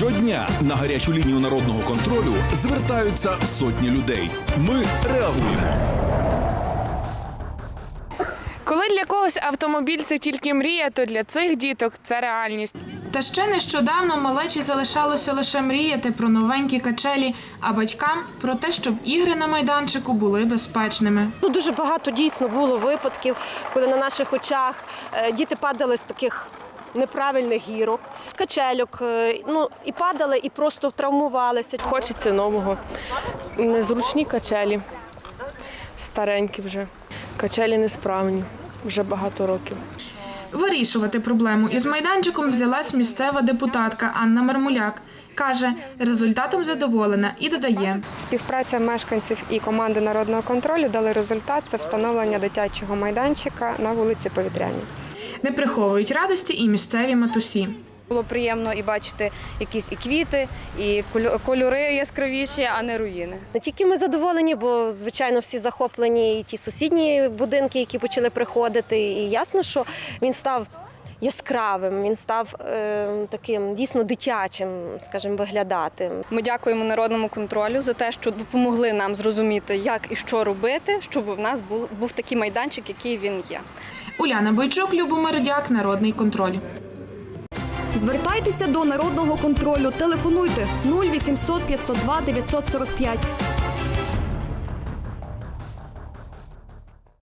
Щодня на гарячу лінію народного контролю звертаються сотні людей. Ми реагуємо. Коли для когось автомобіль це тільки мрія, то для цих діток це реальність. Та ще нещодавно малечі залишалося лише мріяти про новенькі качелі, а батькам про те, щоб ігри на майданчику були безпечними. Ну, дуже багато дійсно було випадків, коли на наших очах е, діти падали з таких неправильних гірок, з качельок, е, ну і падали, і просто травмувалися. Хочеться нового. Незручні качелі. Старенькі вже. Качелі несправні. Вже багато років. Вирішувати проблему із майданчиком взялась місцева депутатка Анна Мармуляк. Каже, результатом задоволена і додає. Співпраця мешканців і команди народного контролю дали результат це встановлення дитячого майданчика на вулиці Повітряній. Не приховують радості і місцеві матусі. Було приємно і бачити якісь і квіти, і кольо- кольори яскравіші, а не руїни. Не тільки ми задоволені, бо звичайно всі захоплені, і ті сусідні будинки, які почали приходити. І ясно, що він став яскравим, він став е, таким дійсно дитячим, скажімо, виглядати. Ми дякуємо народному контролю за те, що допомогли нам зрозуміти, як і що робити, щоб в нас був, був такий майданчик, який він є. Уляна Бойчук, Любомир Дяк, Народний контроль. Звертайтеся до народного контролю. Телефонуйте 0800 502 945.